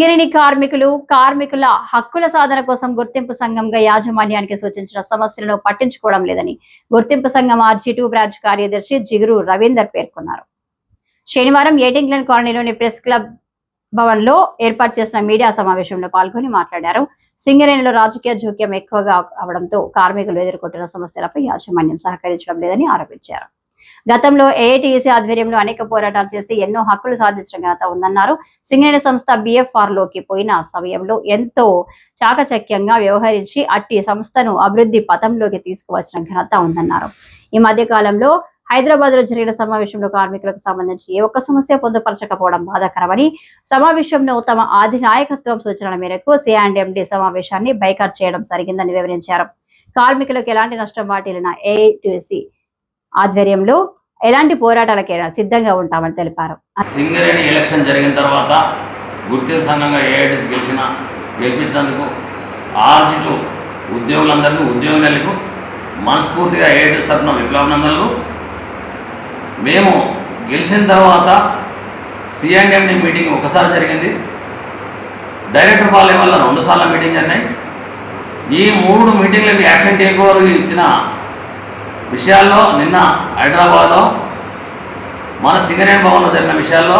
సింగరేణి కార్మికులు కార్మికుల హక్కుల సాధన కోసం గుర్తింపు సంఘంగా యాజమాన్యానికి సూచించిన సమస్యలను పట్టించుకోవడం లేదని గుర్తింపు సంఘం ఆర్జీ టూ బ్రాంచ్ కార్యదర్శి జిగురు రవీందర్ పేర్కొన్నారు. శనివారం ఏటింగ్లన్ కాలనీలోని ప్రెస్ క్లబ్ భవన్లో ఏర్పాటు చేసిన మీడియా సమావేశంలో పాల్గొని మాట్లాడారు. సింగరేణిలో రాజకీయ జోక్యం ఎక్కువగా అవడంతో కార్మికులు ఎదుర్కొంటున్న సమస్యలపై యాజమాన్యం సహకరించడం లేదని ఆరోపించారు. గతంలో ఏఐటీసీ ఆధ్వర్యంలో అనేక పోరాటాలు చేసి ఎన్నో హక్కులు సాధించిన ఘనత ఉందన్నారు. సింగరేణి సంస్థ బిఎఫ్ఆర్లోకి పోయిన సమయంలో ఎంతో చాకచక్యంగా వ్యవహరించి అట్టి సంస్థను అభివృద్ధి పథంలోకి తీసుకువచ్చిన ఘనత ఉందన్నారు. ఈ మధ్య కాలంలో హైదరాబాద్లో జరిగిన సమావేశంలో కార్మికులకు సంబంధించి ఏ ఒక్క సమస్య పొందుపరచకపోవడం బాధాకరమని సమావేశంలో తమ ఆది నాయకత్వం సూచనల మేరకు సిఆండ్ఎండి సమావేశాన్ని బైకాట్ చేయడం జరిగిందని వివరించారు. కార్మికులకు ఎలాంటి నష్టం వాటిల్లిన ఏఐటీసీ ఆధ్వర్యంలో ఎలాంటి పోరాటాలకైనా సిద్ధంగా ఉంటామని తెలిపారు. సింగరేణి ఎలక్షన్ జరిగిన తర్వాత గుర్తింపు సంఘంగా ఏఐడిసి గెలిచిన గెలిపించినందుకు ఆర్జిటు ఉద్యోగులందరికీ ఉద్యోగులకు మనస్ఫూర్తిగా ఏఐడిసి తరఫున విప్లవనందనలు మేము గెలిచిన తర్వాత సిఎండ్ఎండి మీటింగ్ ఒకసారి జరిగింది. డైరెక్టర్ పాలెం వల్ల రెండుసార్లు మీటింగ్ జరిగినాయి. ఈ మూడు మీటింగ్లకు యాక్షన్ టేక్ ఓవర్ ఇచ్చిన విషయాల్లో నిన్న హైదరాబాద్లో మన సింగరేణి భవన్లో జరిగిన విషయాల్లో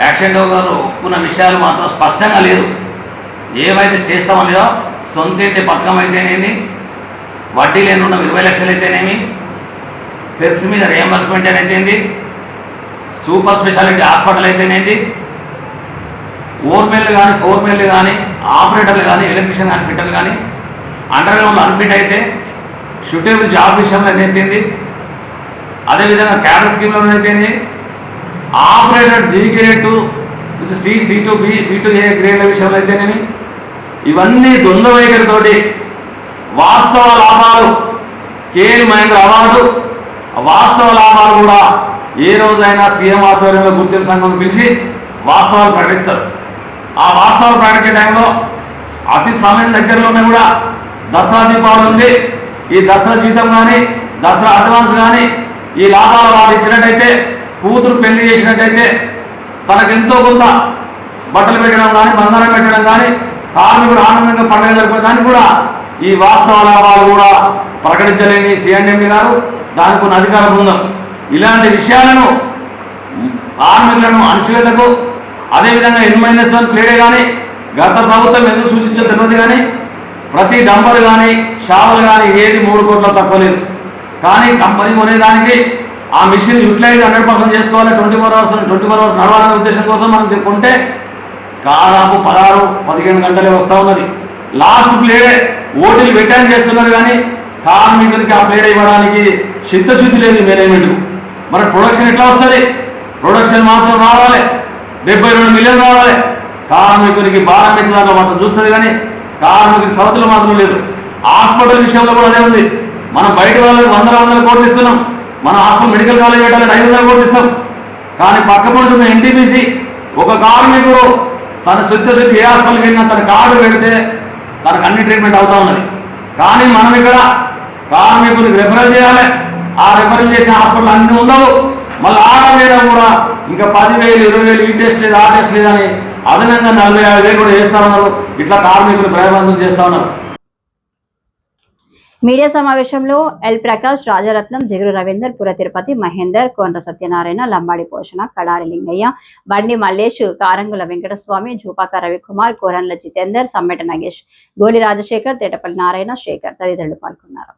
యాక్షన్ గారు ఒప్పుకున్న విషయాలు మాత్రం స్పష్టంగా లేదు ఏమైతే చేస్తామనిదో సొంతింటి పథకం అయితేనేమి వడ్డీ లేని ఉన్న ఇరవై లక్షలు అయితేనేమి పెర్స్ మీద రియంబర్స్మెంట్ అయితేంది సూపర్ స్పెషాలిటీ హాస్పిటల్ అయితేనేది ఓర్మెల్లు కానీ ఫోర్మెల్లు కానీ ఆపరేటర్లు కానీ ఎలక్ట్రీషియన్ కానీ ఫిట్టర్లు కానీ అండర్ గ్రౌండ్ అన్ఫిట్ అయితే షూటేబుల్ జాబ్ విషయంలో అయితేంది అదేవిధంగా క్యాడర్ స్కీమ్లో అయితేంది operator B grade two C C two B B two A గ్రేడ్ల విషయంలో అయితేనేమి? ఇవన్నీ ద్వంద్వ వైఖరితోటి వాస్తవ లాభాలు కేఎల్ మహేంద్ర అవార్డు వాస్తవ లాభాలు కూడా ఏ రోజైనా సీఎం ఆధ్వర్యంలో గుర్తింపు సంఘం పిలిచి వాస్తవాలు ప్రకటిస్తారు. ఆ వాస్తవాలు ప్రకటించే టైంలో అతి సమయం దగ్గరలోనే కూడా దసరా దీపావళి ఉంది. ఈ దసరా జీతం కానీ దసరా అడ్వాన్స్ కానీ ఈ లాభాలు వాళ్ళు ఇచ్చినట్టయితే కూతురు పెళ్ళి చేసినట్టయితే తనకెంతో కొంత బట్టలు పెట్టడం కానీ బంగారం పెట్టడం కానీ కార్మికుడు ఆనందంగా పండుగ జరుపుకునే దానికి కూడా ఈ వాస్తవ లాభాలు కూడా ప్రకటించలేని సిఎండి గారు దానికి ఉన్న అధికార బృందం. ఇలాంటి విషయాలను కార్మికులను అణచివేతకు అదేవిధంగా ఎన్ మైనస్ వన్ ప్లేడే కానీ గత ప్రభుత్వం ఎందుకు సూచించో తెలియదు కానీ ప్రతి డంబర్ కానీ షాపులు కానీ ఏది మూడు కోట్ల తక్కువ లేదు. కానీ కంపెనీ కొనేదానికి ఆ మిషన్ యూటిలైజ్ హండ్రెడ్ పర్సెంట్ చేసుకోవాలి twenty four hours twenty four hours నడవాలనే ఉద్దేశం కోసం మనం కొంటే దాదాపు పదహారు పదిహేను గంటలే వస్తూ ఉన్నది. లాస్ట్ ప్లేడే ఓటీలు రిటర్న్ చేస్తున్నారు కానీ కార్మికులకి ఆ ప్లేడ్ ఇవ్వడానికి చిత్తశుద్ధి లేదు మేనేజ్మెంట్కు మరి ప్రొడక్షన్ ఎట్లా వస్తుంది? ప్రొడక్షన్ మాత్రం రావాలి. డెబ్బై రెండు మిలియన్ రావాలి. కార్మికునికి భారం పెట్టడానికి మాత్రం చూస్తుంది కానీ కార్మికుడి సవతులు మాత్రం లేదు. హాస్పిటల్ విషయంలో కూడా అదే ఉంది. మనం బయట వాళ్ళకి వందల వందల కోట్లు ఇస్తున్నాం మన హాస్పిటల్ మెడికల్ కాలేజ్ పెట్టాలని ఐదు వందల కోట్లు ఇస్తాం కానీ పక్కపడుతున్న ఎన్టీపీసీ ఒక కార్మికుడు తన శుద్ధశుద్ధి ఏ హాస్పిటల్కి వెళ్ళినా తన కార్డు పెడితే తనకు అన్ని ట్రీట్మెంట్ అవుతా ఉన్నది. కానీ మనం ఇక్కడ కార్మికులకు రెఫరల్ చేయాలి. ఆ రెఫరల్ చేసిన హాస్పిటల్ అన్ని ఉండవు మళ్ళీ ఆడ కూడా ఇంకా పదివేలు ఇరవై వేలు ఈ టెస్ట్ లేదు ఆ టెస్ట్ లేదని అదనంగా నలభై యాభై వేలు కూడా చేస్తా ఉన్నారు. ఇట్లా కార్మికులు భయబంధం చేస్తా ఉన్నారు. మీడియా సమావేశంలో ఎల్ ప్రకాష్ రాజరత్నం జగురు రవీందర్ పుర తిరుపతి మహేందర్ కోండ్ర సత్యనారాయణ లంబాడి పోషణ కడారి లింగయ్య బండి మల్లేష్ కారంగుల వెంకటస్వామి జూపాక రవికుమార్ కోరన్ల జితేందర్ సమ్మెట నగేష్ గోలి రాజశేఖర్ తేటపల్లి నారాయణ శేఖర్ తదితరులు పాల్గొన్నారు.